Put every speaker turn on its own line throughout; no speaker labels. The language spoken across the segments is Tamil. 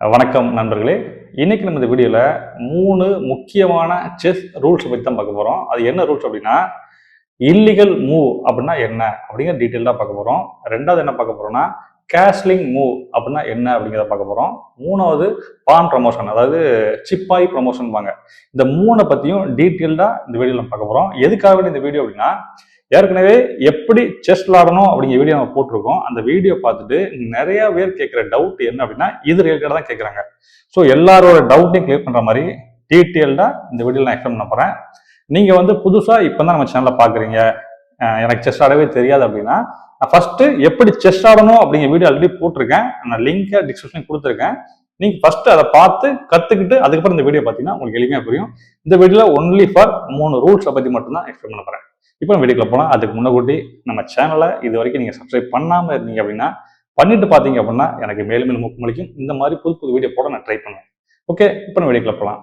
வணக்கம் நண்பர்களே. இன்னைக்கு நம்ம இந்த வீடியோவில் மூணு முக்கியமான செஸ் ரூல்ஸ் பற்றி தான் பார்க்க போகிறோம் அது என்ன ரூல்ஸ் அப்படின்னா இல்லீகல் மூவ் அப்படின்னா என்ன அப்படிங்கிற டீட்டெயிலாக பார்க்க போகிறோம் ரெண்டாவது என்ன பார்க்க போகிறோம்னா கேஷ்லிங் மூவ் அப்படின்னா என்ன அப்படிங்கிறத பார்க்க போகிறோம் மூணாவது பான் ப்ரமோஷன் அதாவது சிப்பாய் ப்ரமோஷன் வாங்க. இந்த மூணை பற்றியும் டீட்டெயில்டாக இந்த வீடியோவில் பார்க்க போகிறோம் எதுக்காக இந்த வீடியோ அப்படின்னா ஏற்கனவே எப்படி செஸ் விளாடணும் அப்படிங்கிற வீடியோ நம்ம போட்டிருக்கோம். அந்த வீடியோ பார்த்துட்டு நிறைய பேர் கேட்குற டவுட் என்ன அப்படின்னா இது ரிலேட்டடாக தான் கேட்குறாங்க. ஸோ எல்லாரோட டவுட்டையும் கிளியர் பண்ணுற மாதிரி டீட்டெயில்டாக இந்த வீடியோ நான் எக்ஸ்பிளைன் பண்ண போகிறேன் நீங்கள் வந்து புதுசாக இப்போ தான் நம்ம சேனலில் பார்க்குறீங்க. எனக்கு செஸ் ஆடவே தெரியாது அப்படின்னா நான் ஃபஸ்ட்டு எப்படி செஸ் ஆடணும் அப்படிங்கிற வீடியோ ஆல்ரெடி போட்டிருக்கேன். நான் லிங்கை டிஸ்கிரிப்ஷன் கொடுத்துருக்கேன். நீங்கள் ஃபஸ்ட்டு அதை பார்த்து கற்றுக்கிட்டு அதுக்கப்புறம் இந்த வீடியோ பார்த்தீங்கன்னா உங்களுக்கு எளிமையாக புரியும். இந்த வீடியோவில் ஒன்லி ஃபார் மூணு ரூல்ஸை பற்றி மட்டும்தான் எக்ஸ்பிளைன் பண்ண போகிறேன் இப்போ வீடியோக்குள்ள போகலாம் அதுக்கு முன்னக்கூட்டி நம்ம சேனலை இது வரைக்கும் நீங்கள் சப்ஸ்கிரைப் பண்ணாமல் இருந்தீங்க அப்படின்னா பண்ணிட்டு பார்த்தீங்க அப்படின்னா எனக்கு மேலும் மேலும் ஊக்கமளிக்கும் இந்த மாதிரி புது புது வீடியோ போட நான் ட்ரை பண்ணுவேன். ஓகே இப்போ நம்ம வீடியோக்குள்ள போகலாம்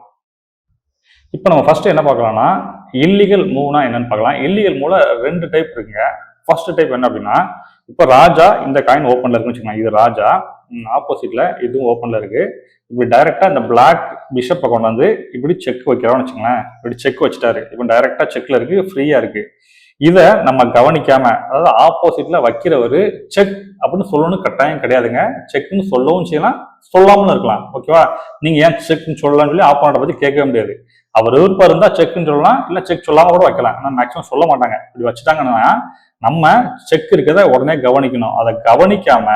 இப்போ நம்ம ஃபர்ஸ்ட் என்ன பார்க்கலாம்னா இல்லீகல் மூவ்னா என்னன்னு பார்க்கலாம். இல்லீகல் மூவில் ரெண்டு டைப் இருக்குங்க. ஃபர்ஸ்ட் டைப் என்ன அப்படின்னா இப்போ ராஜா இந்த காயின் ஓப்பனில் இருக்குன்னு வச்சுக்கோங்க இது ராஜா ஆப்போசிட்டில் இதுவும் ஓப்பனில் இருக்குது இப்படி டைரெக்டாக இந்த பிளாக் பிஷப்பை கொண்டு வந்து இப்படி செக் வைக்கிறோம்னு வச்சுக்கோங்களேன். இப்படி செக் வச்சுட்டாரு. இப்போ டைரெக்டாக செக்கில் இருக்கு ஃப்ரீயாக இருக்கு. இதை நம்ம கவனிக்காம அதாவது ஆப்போசிட்ல வைக்கிறவர் செக் அப்படின்னு சொல்லணும்னு கட்டாயம் கிடையாதுங்க. செக்னு சொல்லவும் செய்யலாம் சொல்லாமலும் இருக்கலாம். ஓகேவா நீங்க ஏன் செக்னு சொல்லலாம்னு சொல்லி ஆப்போனட்டை பத்தி கேட்கவே முடியாது. அவர் விருப்பம் இருந்தா செக்னு சொல்லலாம் இல்லை செக் சொல்லாம கூட வைக்கலாம். ஆனால் மேக்ஸிமம் சொல்ல மாட்டாங்க. இப்படி வச்சுட்டாங்கன்னா நம்ம செக் இருக்கிறத உடனே கவனிக்கணும். அதை கவனிக்காம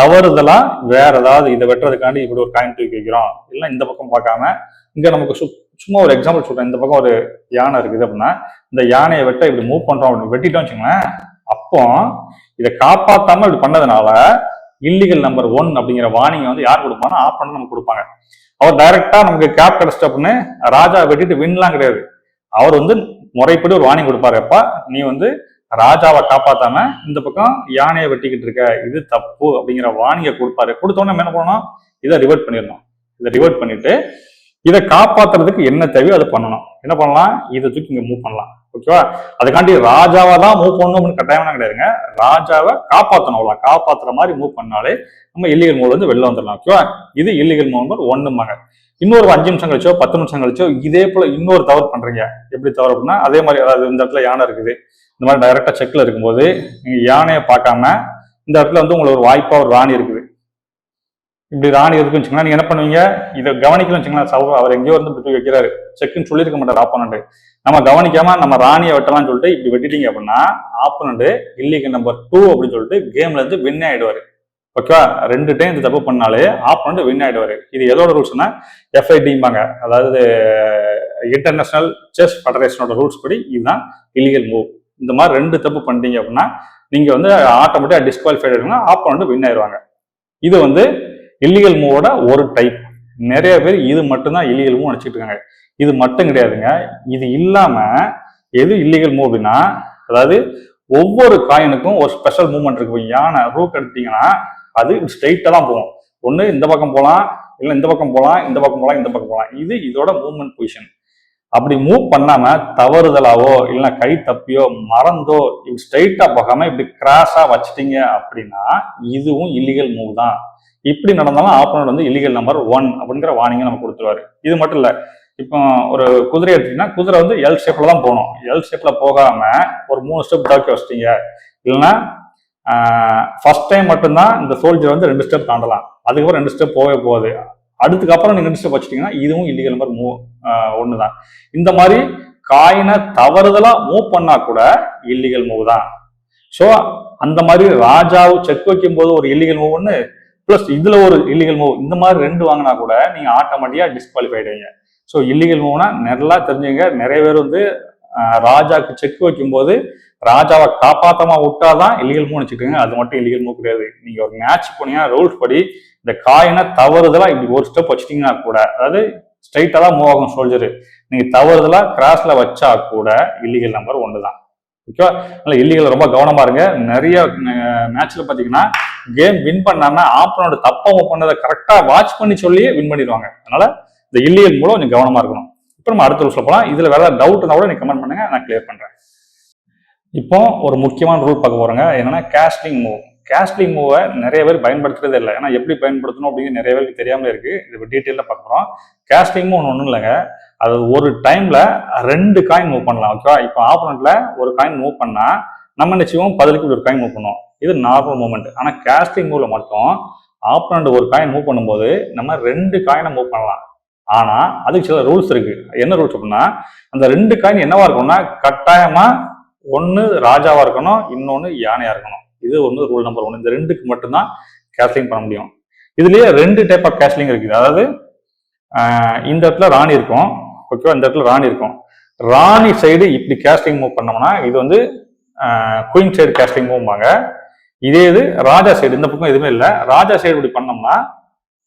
தவறுதலா வேற ஏதாவது இதை வெட்டுறதுக்காண்டி இப்படி ஒரு காயின் தூக்கி வைக்கிறோம். இல்லை இந்த பக்கம் பார்க்காம இங்க நமக்கு சு- சும்மா ஒரு எக்ஸாம்பிள் சொல்றேன். இந்த பக்கம் ஒரு யானை இருக்குது அப்படின்னா இந்த யானையை வெட்ட இப்படி மூவ் பண்றோம் அப்படின்னு வெட்டிட்டோம் வச்சுங்களேன் அப்போ இதை காப்பாத்தாம இப்படி பண்ணதுனால இல்லீகல் நம்பர் ஒன் அப்படிங்கிற வார்னிங்கை வந்து யார் கொடுப்பாங்க ஆப் பண்ண நமக்கு கொடுப்பாங்க. அவர் டைரக்டா நமக்கு கேப் கிடைச்சிட்டு அப்படின்னு ராஜா வெட்டிட்டு வின்லாம் கிடையாது. அவர் வந்து முறைப்படி ஒரு வார்னிங் கொடுப்பாரு. அப்பா நீ வந்து ராஜாவை காப்பாத்தாம இந்த பக்கம் யானையை வெட்டிக்கிட்டு இருக்க இது தப்பு அப்படிங்கிற வாணியை கொடுப்பாரு. கொடுத்தோன்னே என்ன பண்ணணும்? இதை ரிவர்ட் பண்ணிடணும். இதை ரிவர்ட் பண்ணிட்டு இதை காப்பாத்துறதுக்கு என்ன தேவையோ அதை பண்ணணும். என்ன பண்ணலாம்? இதை தூக்கி இங்க மூவ் பண்ணலாம். ஓகேவா அதுக்காண்டி ராஜாவை தான் மூவ் பண்ணணும் அப்படின்னு கட்டாயம்லாம் கிடையாதுங்க. ராஜாவை காப்பாற்றணும் அவ்வளோ காப்பாத்துற மாதிரி மூவ் பண்ணாலே நம்ம இல்லீகல் மூவ்ல இருந்து வெளில வந்துடலாம். ஓகேவா இது இல்லீகல் மூவ் நம்பர் மகன் இன்னொரு அஞ்சு நிமிஷம் கழிச்சோ பத்து நிமிஷம் கழிச்சோ இதே போல இன்னொரு தவறு பண்றீங்க. எப்படி தவறு அப்படின்னா அதே மாதிரி அதாவது இந்த இடத்துல யானை இருக்குது. இந்த மாதிரி டைரக்டா செக்ல இருக்கும்போது நீங்க யானையை பார்க்காம இந்த இடத்துல வந்து உங்களுக்கு ஒரு வாய்ப்பா ஒரு ராணி இருக்குது. இப்படி ராணி இருக்குன்னு வச்சுக்கோங்களேன் நீங்க என்ன பண்ணுவீங்க? இதை கவனிக்கணும்னு வச்சுங்களேன் சௌ- அவர் எங்கேயோ வந்து இப்படி வைக்கிறாரு. செக்குன்னு சொல்லியிருக்க மாட்டார் ஆப்போனண்ட் நம்ம கவனிக்காம நம்ம ராணியை வெட்டலாம்னு சொல்லிட்டு இப்படி வெட்டிட்டீங்க அப்படின்னா ஆப்போனண்ட் இல்லீகல் நம்பர் டூ அப்படின்னு சொல்லிட்டு கேம்ல இருந்து வின் ஆயிடுவாரு. ஓகேவா? ரெண்டு டைம் இந்த தப்பு பண்ணாலே ஆப்போனண்ட் வின் ஆகிடுவார் இது எதோட ரூல்ஸ்னா எஃப்ஐடிம்பாங்க அதாவது இன்டர்நேஷனல் செஸ் ஃபெடரேஷனோட ரூல்ஸ் படி இதுதான் இல்லீகல் மூவ் இந்த மாதிரி ரெண்டு தப்பு பண்ணிட்டீங்க அப்படின்னா நீங்கள் வந்து ஆட்டோமேட்டிக்காக டிஸ்குவாலிஃபைட் ஆகிடுங்க ஆப்போனண்ட் வின் ஆயிடுவாங்க. இது வந்து இல்லீகல் மூவோட ஒரு டைப் நிறைய பேர் இது மட்டும்தான் இல்லீகல் மூவ் நினச்சிட்டு இருக்காங்க. இது மட்டும் கிடையாதுங்க. இது இல்லாமல் எது இல்லீகல் மூவ் அப்படின்னா அதாவது ஒவ்வொரு காயினுக்கும் ஒரு ஸ்பெஷல் மூவ்மெண்ட் இருக்கு. யானை ரூக் எடுத்தீங்கன்னா அது ஸ்ட்ரெயிட்டாக தான் போகும். ஒன்று இந்த பக்கம் போகலாம் இல்லை இந்த பக்கம் போகலாம் இந்த பக்கம் போகலாம் இந்த பக்கம் போகலாம் இது இதோட மூவ்மெண்ட் பொசிஷன் அப்படி மூவ் பண்ணாம தவறுதலாவோ இல்லைன்னா கை தப்பியோ மறந்தோ இப்படி ஸ்ட்ரைட்டா போகாம இப்படி கிராஸா வச்சிட்டீங்க அப்படின்னா இதுவும் இல்லீகல் மூவ் தான். இப்படி நடந்தாலும் ஆப்போனட் வந்து இல்லீகல் நம்பர் ஒன் அப்படிங்கிற வார்னிங்கை நம்ம கொடுத்துருவாரு. இது மட்டும் இல்லை இப்போ ஒரு குதிரை எடுத்தீங்கன்னா குதிரை வந்து எல் ஷேப்ல தான் போகணும். எல் ஷேப்ல போகாம ஒரு மூணு ஸ்டெப் தாக்கி வச்சிட்டீங்க. இல்லைன்னா ஃபர்ஸ்ட் டைம் மட்டும்தான் இந்த சோல்ஜர் வந்து ரெண்டு ஸ்டெப் தாண்டலாம். அதுக்கப்புறம் ரெண்டு ஸ்டெப் போகவே போகுது. அதுக்கப்புறம் நீங்கள் ரெண்டு ஸ்டெப் வச்சிட்டிங்கன்னா இதுவும் இல்லீகல் நம்பர் மூவ் ஒன்று தான் இந்த மாதிரி காயினை தவறுதலாக மூவ் பண்ணால் கூட இல்லீகல் மூவ் தான். ஸோ அந்த மாதிரி ராஜாவு செக் வைக்கும் போது ஒரு இல்லீகல் மூவ் ஒன்று ப்ளஸ் இதில் ஒரு இல்லீகல் மூவ் இந்த மாதிரி ரெண்டு வாங்கினா கூட நீங்கள் ஆட்டோமேட்டிக்காக டிஸ்குவாலிஃபை ஆயிடுவீங்க. ஸோ இல்லீகல் மூவ்னா நல்லா தெரிஞ்சுங்க. நிறைய பேர் வந்து ராஜாவுக்கு ராஜாக்கு செக் வைக்கும்போது ராஜாவை காப்பாத்தமா விட்டாதான் இல்லீகல் மூவ் வச்சுக்கோங்க அது மட்டும் இல்லீகல் மூவ் கிடையாது. நீங்க ஒரு மேட்ச் போனீங்கன்னா ரூல்ஸ் படி இந்த காயினை தவறுதலா இப்படி ஒரு ஸ்டெப் வச்சிட்டீங்கன்னா கூட அதாவது ஸ்ட்ரைட்டா தான் மூவ் ஆகும் சோல்ஜரு நீங்க தவறுதலா கிராஸ்ல வச்சா கூட இல்லீகல் நம்பர் ஒன்று தான். ஓகேவா அதனால இல்லீகல் ரொம்ப கவனமா இருங்க. நிறைய மேட்ச்ல பாத்தீங்கன்னா கேம் வின் பண்ணாம ஆப்பனோட தப்பா பண்ணதை கரெக்டா வாட்ச் பண்ணி சொல்லியே வின் பண்ணிடுவாங்க. அதனால இந்த இல்லீகல் மூலம் கொஞ்சம் கவனமா இருக்கணும். இப்போ நம்ம அடுத்த ரூல்ஸ்ல போலாம். இதுல வேற டவுட் இருந்தா கூட நீங்க கமெண்ட் பண்ணுங்க. நான் கிளியர் பண்றேன். இப்போ ஒரு முக்கியமான ரூல் பார்க்க போகிறோங்க என்னன்னா கேஸ்டிங் மூவ் கேஸ்லிங் மூவை நிறைய பேர் பயன்படுத்துறதே இல்லை. ஏன்னா எப்படி பயன்படுத்தணும் அப்படிங்கிறது நிறைய பேருக்கு தெரியாமல் இருக்கு. இது டீட்டெயிலில் பார்க்குறோம் கேஸ்டிங் மூவ் ஒன்றும் இல்லைங்க. அது ஒரு டைம்ல ரெண்டு காயின் மூவ் பண்ணலாம். ஓகேவா இப்போ ஆப்போனண்ட்ல ஒரு காயின் மூவ் பண்ணால் நம்ம நிச்சயம் பதிலுக்கு ஒரு காயின் மூவ் பண்ணுவோம். இது நார்மல் மூவ்மெண்ட் ஆனால் கேஸ்டிங் மூவில் மட்டும் ஆப்போனண்ட் ஒரு காயின் மூவ் பண்ணும்போது நம்ம ரெண்டு காயினை மூவ் பண்ணலாம். ஆனால் அதுக்கு சில ரூல்ஸ் இருக்கு. என்ன ரூல்ஸ் அப்படின்னா அந்த ரெண்டு காயின் என்னவா இருக்கும்னா கட்டாயமாக ஒன்று ராஜாவாக இருக்கணும் இன்னொன்று யானையாக இருக்கணும். இது வந்து ரூல் நம்பர் ஒன்று இந்த ரெண்டுக்கு மட்டும்தான் கேஸ்லிங் பண்ண முடியும். இதுலேயே ரெண்டு டைப் ஆஃப் கேஸ்லிங் இருக்குது. அதாவது இந்த இடத்துல ராணி இருக்கும். ஓகேவா இந்த இடத்துல ராணி இருக்கும். ராணி சைடு இப்படி கேஸ்டிங் மூவ் பண்ணோம்னா இது வந்து குயின் சைடு கேஸ்டிங் மூவ்வாங்க இதே இது ராஜா சைடு இந்த பக்கம் எதுவுமே இல்லை. ராஜா சைடு இப்படி பண்ணோம்னா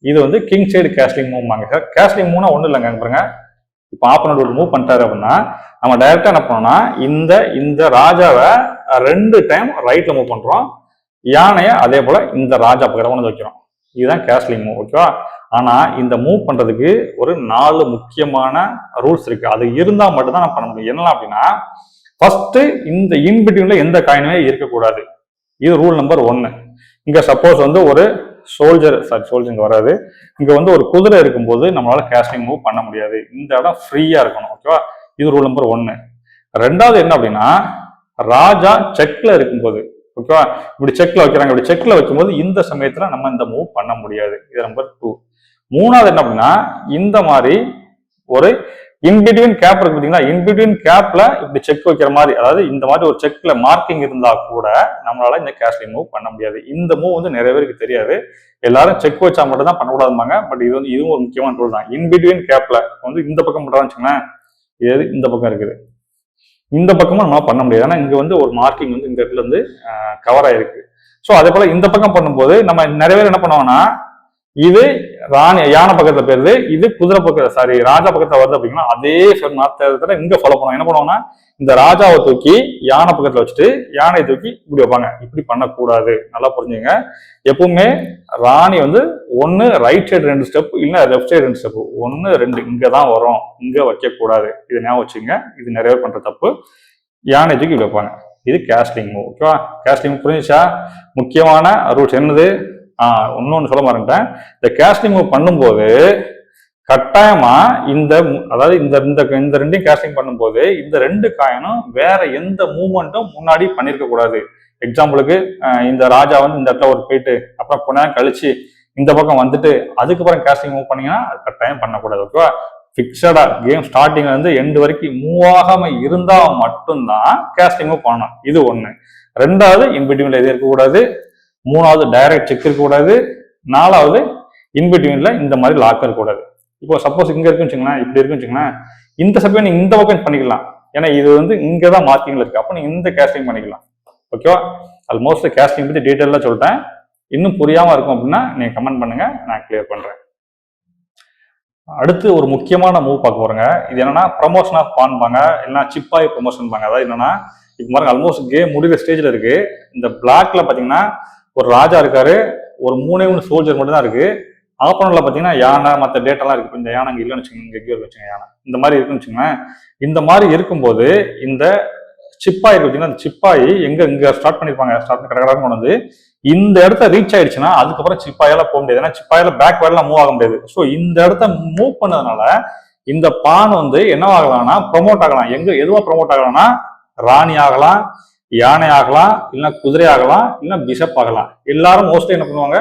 இது வந்து king side castling sir castling மூவ்னா ஒன்றும் இல்லைங்க பாருங்க. இப்போ ஆப்பனண்ட் ஒரு மூவ் பண்ணிட்டாரு அப்படின்னா நம்ம டைரக்டா என்ன பண்ணோம்னா இந்த இந்த ராஜாவை ரெண்டு டைம் ரைட்ல மூவ் பண்றோம். யானையை அதே போல இந்த ராஜா பக்கத்துல கொண்டு வைக்கிறோம். இதுதான் கேஸ்லிங் மூவ் ஓகேவா ஆனா இந்த மூவ் பண்றதுக்கு ஒரு நாலு முக்கியமான ரூல்ஸ் இருக்கு. அது இருந்தா மட்டும்தான் நான் பண்ண முடியும். என்ன அப்படின்னா ஃபர்ஸ்ட் இந்த இன்பிட்வீன்ல எந்த காயினுமே இருக்கக்கூடாது. இது ரூல் நம்பர் ஒன்னு இங்க சப்போஸ் வந்து ஒரு சோல்ஜர் சாரி சோல்ஜர் வராது. இங்க வந்து ஒரு குதிரை இருக்கும்போது நம்மளால கேஸ்டிங் மூவ் பண்ண முடியாது. இந்த இடம் ஃப்ரீயா இருக்கணும் ஓகேவா இது ரூல் நம்பர் ஒன்னு ரெண்டாவது என்ன அப்படின்னா ராஜா செக்ல இருக்கும்போது ஓகேவா இப்படி செக்ல வைக்கிறாங்க. இப்படி செக்ல வைக்கும்போது இந்த சமயத்துல நம்ம இந்த மூவ் பண்ண முடியாது. இது நம்பர் டூ மூணாவது என்ன அப்படின்னா இந்த மாதிரி ஒரு இன்பிட்வீன் கேப் இருக்கு பார்த்தீங்களா இன்பிட்வீன் கேப்ல இப்படி செக் வைக்கிற மாதிரி அதாவது இந்த மாதிரி ஒரு செக்ல மார்க்கிங் இருந்தா கூட நம்மளால இந்த கேஷ்லிங் மூவ் பண்ண முடியாது. இந்த மூவ் வந்து நிறைய பேருக்கு தெரியாது. எல்லாரும் செக் வச்சா மட்டும் தான் பண்ணக்கூடாதுமாங்க பட் இது வந்து இதுவும் ஒரு முக்கியமான ரூல் தான். இன்பிட்வீன் கேப்ல வந்து இந்த பக்கம் பண்றான்னு வச்சுக்கோங்களேன். இது இந்த பக்கம் இருக்குது. இந்த பக்கமும் நம்மளால பண்ண முடியாது. ஏன்னா இங்க வந்து ஒரு மார்க்கிங் வந்து இந்த இடத்துல வந்து கவர் ஆயிருக்கு. ஸோ அதே போல இந்த பக்கம் பண்ணும்போது நம்ம நிறைய பேர் என்ன பண்ணுவாங்கன்னா இது ராணி யானை பக்கத்துல போயிருது. இது குதிரை பக்கத்துல சாரி ராஜா பக்கத்துல வருது அப்படின்னா அதே நாத்திரத்துல இங்க ஃபாலோ பண்ணுவோம் என்ன பண்ணுவாங்கன்னா இந்த ராஜாவை தூக்கி யானை பக்கத்துல வச்சுட்டு யானையை தூக்கி இப்படி வைப்பாங்க. இப்படி பண்ணக்கூடாது. நல்லா புரிஞ்சுங்க. எப்பவுமே ராணி வந்து ஒன்னு ரைட் சைடு ரெண்டு ஸ்டெப் இல்ல லெஃப்ட் சைடு ரெண்டு ஸ்டெப் ஒன்னு ரெண்டு இங்க தான் வரும். இங்க வைக்கக்கூடாது. இது ஞாபகம் வச்சுங்க. இது நிறைய பேர் பண்ற தப்பு. யானை தூக்கி இப்படி வைப்பாங்க. இது கேஸ்லிங் மூவ் ஓகேவா கேஸ்லிங் புரிஞ்சுச்சா? முக்கியமான ரூட்ஸ் என்னது? ஆஹ் இன்னொன்னு சொல்ல மாட்டேன் இந்த கேஸ்டிங் ரிமூவ் பண்ணும்போது கட்டாயமா இந்த அதாவது இந்த இந்த இந்த ரெண்டையும் கேஸ்டிங் பண்ணும்போது இந்த ரெண்டு காயினும் வேற எந்த மூமெண்ட்டும் முன்னாடி பண்ணிருக்க கூடாது. எக்ஸாம்பிளுக்கு இந்த ராஜா வந்து இந்த இடத்துல ஒரு போயிட்டு அப்புறம் கொஞ்ச நேரம் கழிச்சு இந்த பக்கம் வந்துட்டு அதுக்கப்புறம் கேஸ்டிங் மூவ் பண்ணீங்கன்னா அது கட்டாயம் பண்ணக்கூடாது ஓகேவா ஃபிக்ஸடா கேம் ஸ்டார்டிங்ல இருந்து எண்டு வரைக்கும் மூவ் ஆகாம இருந்தா மட்டும்தான் கேஸ்டிங் மூவ் பண்ணணும். இது ஒண்ணு. ரெண்டாவது இன்பிட்வீன்ல எது இருக்கக்கூடாது. மூணாவது டைரக்ட் செக் இருக்கக்கூடாது. நாலாவது இன்பிட்வீனில் இந்த மாதிரி லாக் இருக்கக்கூடாது. இப்போ சப்போஸ் இங்கே இருக்குன்னு வச்சுங்களேன் இப்படி இருக்குன்னு வச்சுங்களேன் இந்த சப்பையை நீங்கள் இந்த பக்கம் பண்ணிக்கலாம். ஏன்னா இது வந்து இங்கே தான் மார்க்கிங்ல இருக்குது அப்போ நீங்கள் இந்த கேஸ்டிங் பண்ணிக்கலாம். ஓகேவா ஆல்மோஸ்ட் கேஸ்டிங் பற்றி டீட்டெயிலாக சொல்லிட்டேன். இன்னும் புரியாமல் இருக்கும் அப்படின்னா நீங்கள் கமெண்ட் பண்ணுங்கள் நான் கிளியர் பண்ணுறேன் அடுத்து ஒரு முக்கியமான மூவ் பார்க்க போகிறேங்க இது என்னன்னா ப்ரமோஷன் ஆஃப் பான்பாங்க இல்லைன்னா சிப்பாய் ப்ரமோஷன் பாங்க. அதாவது என்னன்னா இப்போ பாருங்க ஆல்மோஸ்ட் கேம் முடிகிற ஸ்டேஜில் இருக்குது இந்த பிளாக்ல பார்த்தீங்கன்னா ஒரு ராஜா இருக்காரு ஒரு மூணே மூணு சோல்ஜர் மட்டும் தான் இருக்கு. ஆப்பனர்ல பாத்தீங்கன்னா யானை மற்ற டேட்டெல்லாம் இருக்கு. இந்த யானை இங்கே இல்லைன்னு வச்சுக்கோங்க இங்கே எங்கேயோ வச்சுங்க யானை. இந்த மாதிரி இருக்குன்னு வச்சுக்கோங்களேன் இந்த மாதிரி இருக்கும்போது இந்த சிப்பாய் இருக்கு பார்த்தீங்கன்னா அந்த சிப்பாய் எங்க இங்க ஸ்டார்ட் பண்ணிருப்பாங்க ஸ்டார்ட் பண்ணி கடற்கரை கொண்டு வந்து இந்த இடத்த ரீச் ஆயிடுச்சுன்னா அதுக்கப்புறம் சிப்பாயால போக முடியாது. ஏன்னா சிப்பாயால பேக் வேர்லாம் மூவ் ஆக முடியாது. ஸோ இந்த இடத்த மூவ் பண்ணதுனால இந்த பான் வந்து என்னவாகலாம்னா ப்ரொமோட் ஆகலாம். எங்க எதுவா ப்ரொமோட் ஆகலாம்னா ராணி ஆகலாம் யானை ஆகலாம் இல்லைன்னா குதிரை ஆகலாம் இல்லைன்னா பிஷப் ஆகலாம். எல்லாரும் மோஸ்ட்லி என்ன பண்ணுவாங்க?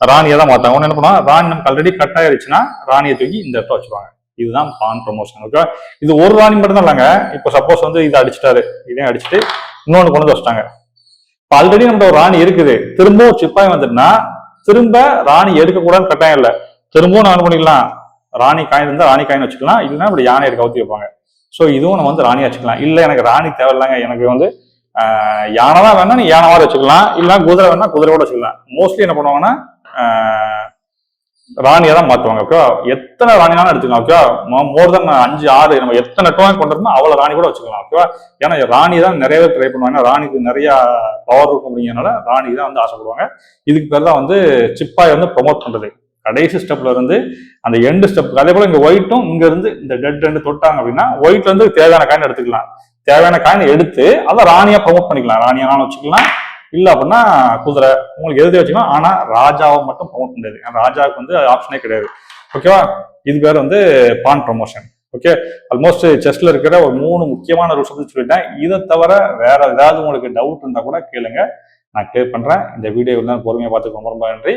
ராணியை தான் மாத்தாங்க ஒன்று என்ன பண்ணுவாங்க? ராணி நமக்கு ஆல்ரெடி கட் ஆயிருச்சுன்னா ராணியை தூக்கி இந்த இடத்த வச்சுருவாங்க. இதுதான் பான் ப்ரொமோஷன் ஓகே இது ஒரு ராணி மட்டும் தான் இல்லைங்க. இப்போ சப்போஸ் வந்து இதை அடிச்சிட்டாரு. இதையும் அடிச்சுட்டு இன்னொன்று கொண்டு வந்து இப்போ ஆல்ரெடி நம்ம ஒரு ராணி இருக்குது. திரும்பவும் சிப்பாய் வந்துட்டுனா திரும்ப ராணி எடுக்கக்கூடாதுன்னு கட்டாயம் இல்லை. திரும்பவும் நான் பண்ணிக்கலாம் ராணி காயின் இருந்தால் ராணி காயின் வச்சுக்கலாம். இல்லைன்னா இப்படி யானை எடுக்க ஊற்றி வைப்பாங்க. ஸோ இதுவும் நம்ம வந்து ராணி வச்சுக்கலாம். இல்லை எனக்கு ராணி தேவையில்லைங்க. எனக்கு வந்து யானை தான் வேணா நீ யானை மாதிரி வச்சுக்கலாம். இல்லைன்னா குதிரை வேணா குதிரையோட வச்சுக்கலாம். மோஸ்ட்லி என்ன பண்ணுவாங்கன்னா ராணியை தான் மாற்றுவாங்க ஓகே எத்தனை ராணினாலும் எடுத்துக்கலாம் ஓகே மோர் தென் அஞ்சு ஆறு நம்ம எத்தனை டோன் கொண்டிருந்தோம் அவ்வளோ ராணி கூட வச்சுக்கலாம் ஓகேவா ஏன்னா ராணி தான் நிறைய பேர் ட்ரை பண்ணுவாங்க. ராணிக்கு நிறைய பவர் இருக்கும் அப்படிங்கிறனால ராணி தான் வந்து ஆசைப்படுவாங்க. இதுக்கு பேர் தான் வந்து சிப்பாய் வந்து ப்ரொமோட் பண்ணுறது கடைசி ஸ்டெப்ல இருந்து அந்த எண்டு ஸ்டெப் அதே போல இங்க ஒயிட்டும் இங்க இருந்து இந்த டெட் ரெண்டு தொட்டாங்க அப்படின்னா ஒயிட்ல இருந்து தேவையான காயின் எடுத்துக்கலாம். தேவையான காயின் எடுத்து அதை ராணியா ப்ரொமோட் பண்ணிக்கலாம். ராணியானாலும் வச்சுக்கலாம். இல்லை அப்படின்னா குதிரை. உங்களுக்கு எது வச்சுக்கலாம். ஆனால் ராஜாவை மட்டும் ப்ரொமோட் முடியாது. ராஜாவுக்கு வந்து ஆப்ஷனே கிடையாது. ஓகேவா இது பேர் வந்து பான் ப்ரொமோஷன் ஓகே ஆல்மோஸ்ட் செஸ்ல இருக்கிற ஒரு மூணு முக்கியமான ரூல்ஸ் வந்து சொல்லிட்டேன். இதை தவிர வேற ஏதாவது உங்களுக்கு டவுட் இருந்தா கூட கேளுங்க. நான் கிளியர் பண்றேன். இந்த வீடியோ பொறுமையாக பார்த்துக்கோங்க. ரொம்ப நன்றி.